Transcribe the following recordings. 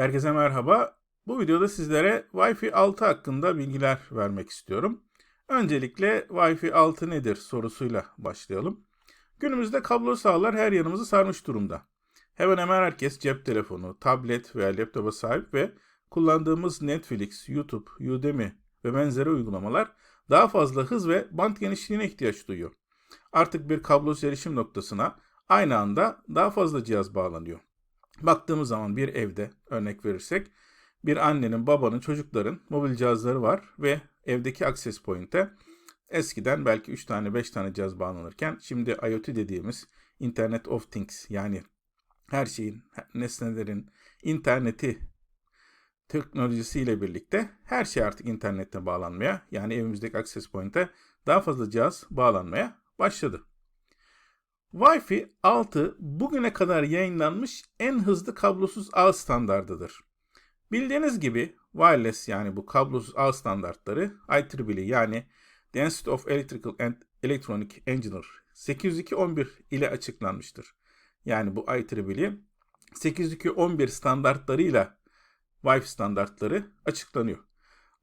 Herkese merhaba. Bu videoda sizlere Wi-Fi 6 hakkında bilgiler vermek istiyorum. Öncelikle Wi-Fi 6 nedir sorusuyla başlayalım. Günümüzde kablo sağlar her yanımızı sarmış durumda. Hemen hemen herkes cep telefonu, tablet veya laptopa sahip ve kullandığımız Netflix, YouTube, Udemy ve benzeri uygulamalar daha fazla hız ve bant genişliğine ihtiyaç duyuyor. Artık bir kablosuz erişim noktasına aynı anda daha fazla cihaz bağlanıyor. Baktığımız zaman bir evde örnek verirsek bir annenin, babanın, çocukların mobil cihazları var ve evdeki access point'e eskiden belki 3 tane 5 tane cihaz bağlanırken şimdi IoT dediğimiz Internet of Things yani her şeyin, nesnelerin interneti teknolojisiyle birlikte her şey artık internette bağlanmaya yani evimizdeki access point'e daha fazla cihaz bağlanmaya başladı. Wi-Fi 6 bugüne kadar yayınlanmış en hızlı kablosuz ağ standardıdır. Bildiğiniz gibi wireless yani bu kablosuz ağ standartları IEEE yani Institute of Electrical and Electronic Engineer 802.11 ile açıklanmıştır. Yani bu IEEE 802.11 standartlarıyla Wi-Fi standartları açıklanıyor.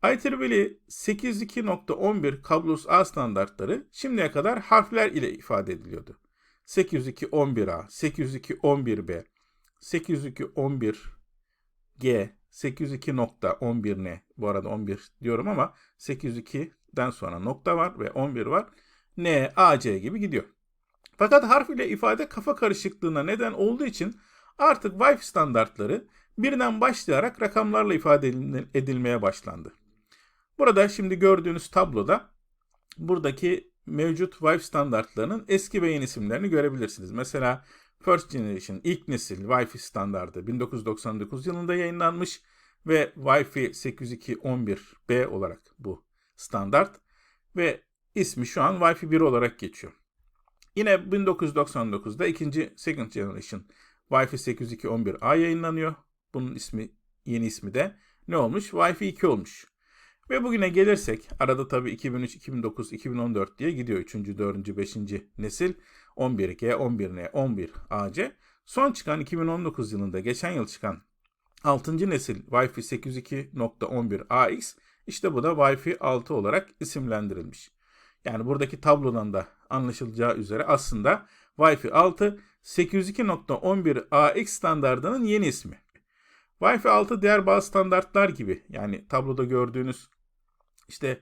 IEEE 802.11 kablosuz ağ standartları şimdiye kadar harfler ile ifade ediliyordu. 802.11a, 802.11b, 802.11g, 802.11n bu arada 11 diyorum ama 802'den sonra nokta var ve 11 var. N, A, C gibi gidiyor. Fakat harf ile ifade kafa karışıklığına neden olduğu için artık Wi-Fi standartları birden başlayarak rakamlarla ifade edilmeye başlandı. Burada şimdi gördüğünüz tabloda buradaki mevcut Wi-Fi standartlarının eski ve yeni isimlerini görebilirsiniz. Mesela First Generation ilk nesil Wi-Fi standardı 1999 yılında yayınlanmış ve Wi-Fi 802.11b olarak bu standart ve ismi şu an Wi-Fi 1 olarak geçiyor. Yine 1999'da ikinci Second Generation Wi-Fi 802.11a yayınlanıyor. Bunun ismi yeni ismi de ne olmuş? Wi-Fi 2 olmuş. Ve bugüne gelirsek arada tabii 2003, 2009, 2014 diye gidiyor 3. 4. 5. nesil 11G, 11N, 11AC. Son çıkan 2019 yılında geçen yıl çıkan 6. nesil Wi-Fi 802.11ax işte bu da Wi-Fi 6 olarak isimlendirilmiş. Yani buradaki tablodan da anlaşılacağı üzere aslında Wi-Fi 6 802.11ax standartının yeni ismi. Wi-Fi 6 diğer bazı standartlar gibi yani tabloda gördüğünüz işte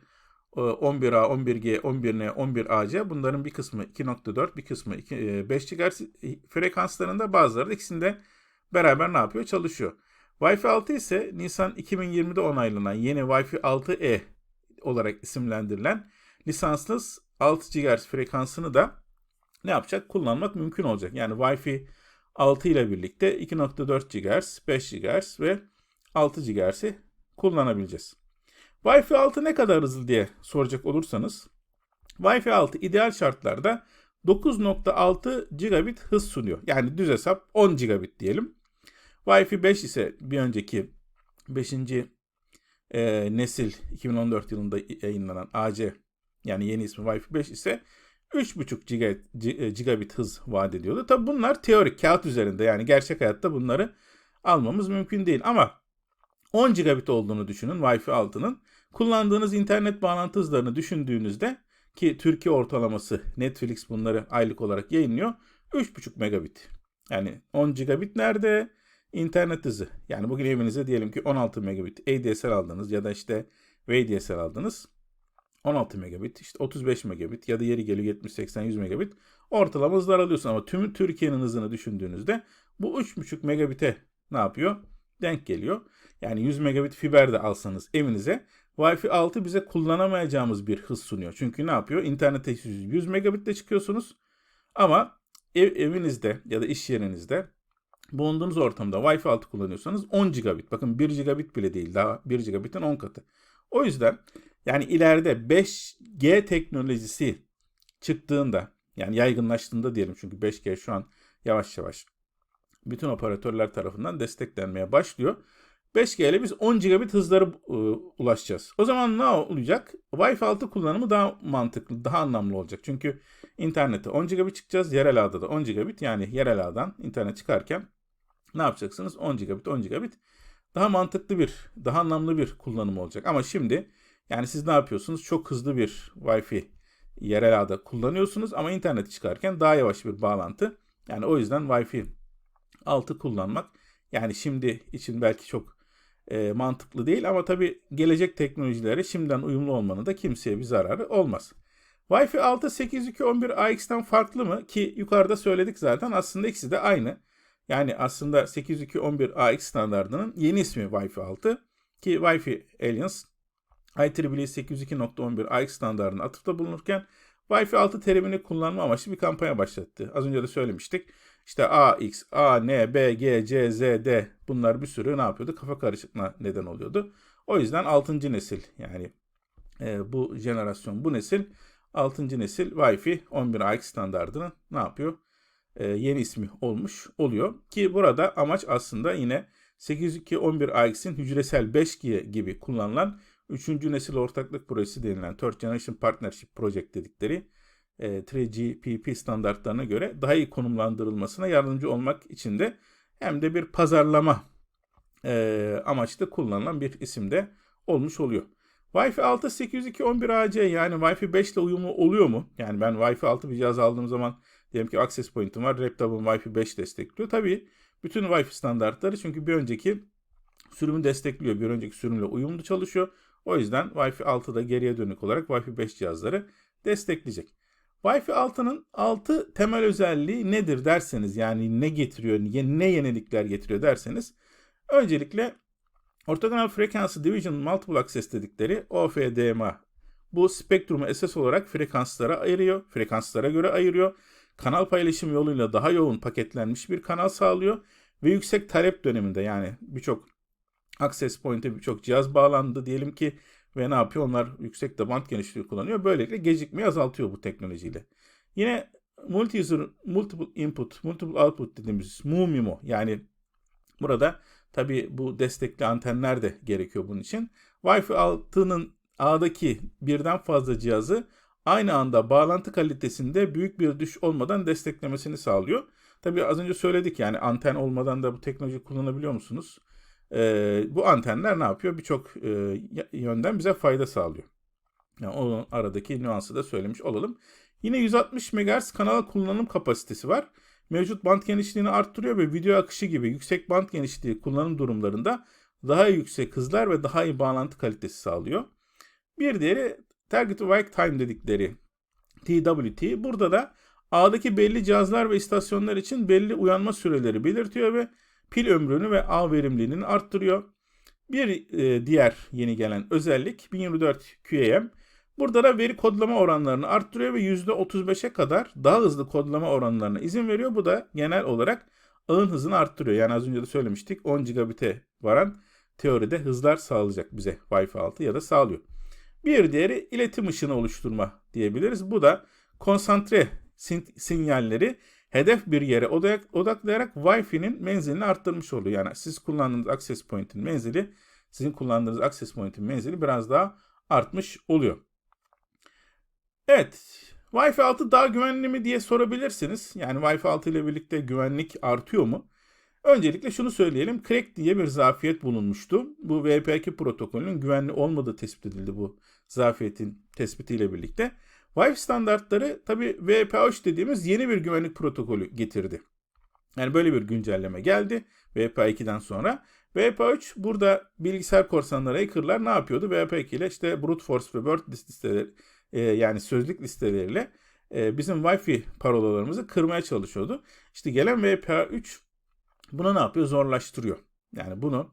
11A, 11G, 11N, 11AC bunların bir kısmı 2.4 bir kısmı 5 GHz frekanslarında bazıları da ikisinde beraber ne yapıyor? Çalışıyor. Wi-Fi 6 ise Nisan 2020'de onaylanan yeni Wi-Fi 6E olarak isimlendirilen lisanssız 6 GHz frekansını da ne yapacak? Kullanmak mümkün olacak. Yani Wi-Fi 6 ile birlikte 2.4 GHz, 5 GHz ve 6 GHz'i kullanabileceğiz. Wi-Fi 6 ne kadar hızlı diye soracak olursanız Wi-Fi 6 ideal şartlarda 9.6 gigabit hız sunuyor. Yani düz hesap 10 gigabit diyelim. Wi-Fi 5 ise bir önceki 5. E, nesil 2014 yılında yayınlanan AC yani yeni ismi Wi-Fi 5 ise 3.5 gigabit hız vaat ediyordu. Tabi bunlar teorik kağıt üzerinde yani gerçek hayatta bunları almamız mümkün değil ama 10 gigabit olduğunu düşünün Wi-Fi 6'nın. Kullandığınız internet bağlantı hızlarını düşündüğünüzde ki Türkiye ortalaması Netflix bunları aylık olarak yayınlıyor. 3.5 megabit. Yani 10 gigabit nerede? İnternet hızı. Yani bugün evinize diyelim ki 16 megabit ADSL aldınız ya da işte VDSL aldınız. 16 megabit, işte 35 megabit ya da yeri geliyor 70, 80, 100 megabit ortalama hızlar alıyorsun ama tüm Türkiye'nin hızını düşündüğünüzde bu 3.5 megabite ne yapıyor? Denk geliyor. Yani 100 megabit fiber de alsanız evinize Wi-Fi 6 bize kullanamayacağımız bir hız sunuyor. Çünkü ne yapıyor? İnternete 100 megabitle çıkıyorsunuz ama ev, evinizde ya da iş yerinizde bulunduğunuz ortamda Wi-Fi 6 kullanıyorsanız 10 gigabit. Bakın 1 gigabit bile değil. Daha 1 gigabitin 10 katı. O yüzden yani ileride 5G teknolojisi çıktığında yani yaygınlaştığında diyelim çünkü 5G şu an yavaş yavaş bütün operatörler tarafından desteklenmeye başlıyor. 5G ile biz 10 gigabit hızları e, ulaşacağız. O zaman ne olacak? Wi-Fi 6 kullanımı daha mantıklı, daha anlamlı olacak. Çünkü internete 10 gigabit çıkacağız. Yerel ağda da 10 gigabit yani yerel ağdan internet çıkarken ne yapacaksınız? 10 gigabit, 10 gigabit daha mantıklı bir, daha anlamlı bir kullanım olacak. Ama şimdi yani siz ne yapıyorsunuz? Çok hızlı bir Wi-Fi yerel ağda kullanıyorsunuz ama interneti çıkarken daha yavaş bir bağlantı. Yani o yüzden Wi-Fi 6 kullanmak yani şimdi için belki çok e, mantıklı değil ama tabii gelecek teknolojilere şimdiden uyumlu olmanın da kimseye bir zararı olmaz. Wi-Fi 6 802.11ax'ten farklı mı? Ki yukarıda söyledik zaten aslında ikisi de aynı. Yani aslında 802.11ax standartının yeni ismi Wi-Fi 6 ki Wi-Fi Alliance IEEE 802.11ax standartına atıfta bulunurken Wi-Fi 6 terimini kullanma amaçlı bir kampanya başlattı. Az önce de söylemiştik. İşte AX, A, N, B, G, C, Z, D bunlar bir sürü ne yapıyordu? Kafa karışıklığına neden oluyordu. O yüzden 6. nesil yani e, bu jenerasyon bu nesil 6. nesil Wi-Fi 11ax standartının ne yapıyor? E, yeni ismi olmuş oluyor. Ki burada amaç aslında yine 802.11ax'in hücresel 5G gibi kullanılan 3. nesil ortaklık projesi denilen Third Generation Partnership Project dedikleri e, 3GPP standartlarına göre daha iyi konumlandırılmasına yardımcı olmak için de hem de bir pazarlama e, amaçlı kullanılan bir isimde olmuş oluyor. Wi-Fi 6 802.11ac yani Wi-Fi 5 ile uyumlu oluyor mu? Yani ben Wi-Fi 6 bir cihaz aldığım zaman diyelim ki access point'im var. Laptop'um Wi-Fi 5 destekliyor. Tabii bütün Wi-Fi standartları çünkü bir önceki sürümü destekliyor. Bir önceki sürümle uyumlu çalışıyor. O yüzden Wi-Fi 6 da geriye dönük olarak Wi-Fi 5 cihazları destekleyecek. Wi-Fi 6'nın 6 temel özelliği nedir derseniz yani ne getiriyor, ne yenilikler getiriyor derseniz öncelikle Ortogonal Frequency Division Multiple Access dedikleri OFDMA bu spektrumu esas olarak frekanslara ayırıyor, frekanslara göre ayırıyor. Kanal paylaşım yoluyla daha yoğun paketlenmiş bir kanal sağlıyor ve yüksek talep döneminde yani birçok access point'e birçok cihaz bağlandı diyelim ki ve ne yapıyor? Onlar yüksek de band genişliği kullanıyor. Böylelikle gecikmeyi azaltıyor bu teknolojiyle. Yine multi-user, multiple input, multiple output dediğimiz MU-MIMO yani burada tabi bu destekli antenler de gerekiyor bunun için. Wi-Fi 6'nın ağdaki birden fazla cihazı aynı anda bağlantı kalitesinde büyük bir düş olmadan desteklemesini sağlıyor. Tabi az önce söyledik yani anten olmadan da bu teknoloji kullanabiliyor musunuz? Ee, bu antenler ne yapıyor? Birçok e, yönden bize fayda sağlıyor. Yani onun aradaki nüansı da söylemiş olalım. Yine 160 MHz kanal kullanım kapasitesi var. Mevcut band genişliğini arttırıyor ve video akışı gibi yüksek band genişliği kullanım durumlarında daha yüksek hızlar ve daha iyi bağlantı kalitesi sağlıyor. Bir diğeri Target Wake Time dedikleri TWT. Burada da ağdaki belli cihazlar ve istasyonlar için belli uyanma süreleri belirtiyor ve pil ömrünü ve ağ verimliliğini arttırıyor. Bir e, diğer yeni gelen özellik 1024 QAM. Burada da veri kodlama oranlarını arttırıyor ve %35'e kadar daha hızlı kodlama oranlarına izin veriyor. Bu da genel olarak ağın hızını arttırıyor. Yani az önce de söylemiştik 10 gigabit'e varan teoride hızlar sağlayacak bize Wi-Fi 6 ya da sağlıyor. Bir diğeri iletim ışını oluşturma diyebiliriz. Bu da konsantre sinyalleri hedef bir yere odaklayarak Wi-Fi'nin menzilini arttırmış oluyor. Yani siz kullandığınız access point'in menzili, sizin kullandığınız access point'in menzili biraz daha artmış oluyor. Evet, Wi-Fi 6 daha güvenli mi diye sorabilirsiniz. Yani Wi-Fi 6 ile birlikte güvenlik artıyor mu? Öncelikle şunu söyleyelim. Crack diye bir zafiyet bulunmuştu. Bu WP2 protokolünün güvenli olmadığı tespit edildi bu zafiyetin tespitiyle birlikte. Wi-Fi standartları tabi WPA3 dediğimiz yeni bir güvenlik protokolü getirdi. Yani böyle bir güncelleme geldi WPA2'den sonra. WPA3 burada bilgisayar korsanları, hackerlar ne yapıyordu? WPA2 ile işte brute force ve word list listeleri e, yani sözlük listeleriyle e, bizim Wi-Fi parolalarımızı kırmaya çalışıyordu. İşte gelen WPA3 bunu ne yapıyor? Zorlaştırıyor. Yani bunu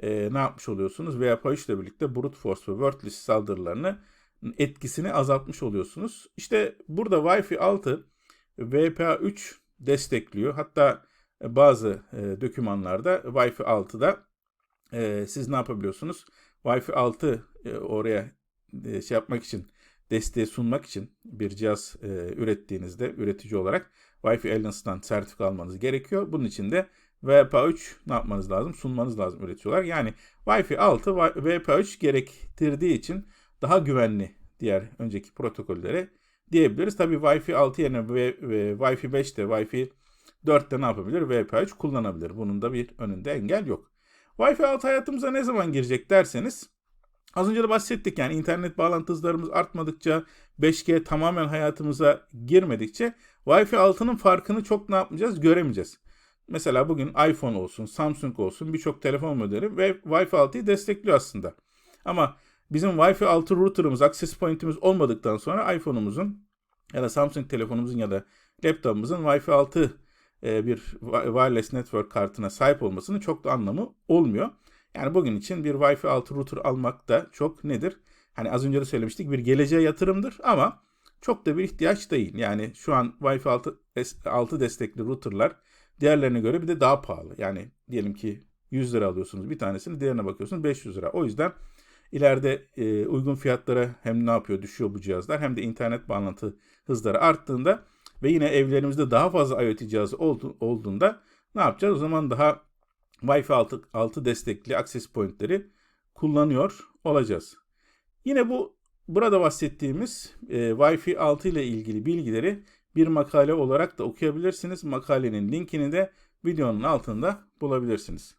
e, ne yapmış oluyorsunuz? WPA3 ile birlikte brute force ve word list saldırılarını etkisini azaltmış oluyorsunuz. İşte burada Wi-Fi 6 WPA3 destekliyor. Hatta e, bazı e, dokümanlarda Wi-Fi 6'da e, siz ne yapabiliyorsunuz? Wi-Fi 6 e, oraya e, şey yapmak için desteği sunmak için bir cihaz e, ürettiğinizde üretici olarak Wi-Fi Alliance'dan sertifika almanız gerekiyor. Bunun için de WPA3 ne yapmanız lazım? Sunmanız lazım üretiyorlar. Yani Wi-Fi 6 WPA3 gerektirdiği için daha güvenli diğer önceki protokollere diyebiliriz. Tabi Wi-Fi 6 yerine ve, ve Wi-Fi 5'te Wi-Fi 4'te ne yapabilir? WPA3 kullanabilir. Bunun da bir önünde engel yok. Wi-Fi 6 hayatımıza ne zaman girecek derseniz az önce de bahsettik yani internet bağlantı hızlarımız artmadıkça 5G tamamen hayatımıza girmedikçe Wi-Fi 6'nın farkını çok ne yapmayacağız göremeyeceğiz. Mesela bugün iPhone olsun, Samsung olsun birçok telefon modeli ve Wi-Fi 6'yı destekliyor aslında. Ama bizim Wi-Fi 6 router'ımız, access point'imiz olmadıktan sonra iPhone'umuzun ya da Samsung telefonumuzun ya da laptopumuzun Wi-Fi 6 e, bir wireless network kartına sahip olmasının çok da anlamı olmuyor. Yani bugün için bir Wi-Fi 6 router almak da çok nedir? Hani az önce de söylemiştik bir geleceğe yatırımdır ama çok da bir ihtiyaç değil. Yani şu an Wi-Fi 6, 6 destekli routerlar diğerlerine göre bir de daha pahalı. Yani diyelim ki 100 lira alıyorsunuz bir tanesini diğerine bakıyorsunuz 500 lira. O yüzden ileride e, uygun fiyatlara hem ne yapıyor düşüyor bu cihazlar hem de internet bağlantı hızları arttığında ve yine evlerimizde daha fazla IoT cihazı oldu, olduğunda ne yapacağız? O zaman daha Wi-Fi 6, 6 destekli access pointleri kullanıyor olacağız. Yine bu burada bahsettiğimiz e, Wi-Fi 6 ile ilgili bilgileri bir makale olarak da okuyabilirsiniz. Makalenin linkini de videonun altında bulabilirsiniz.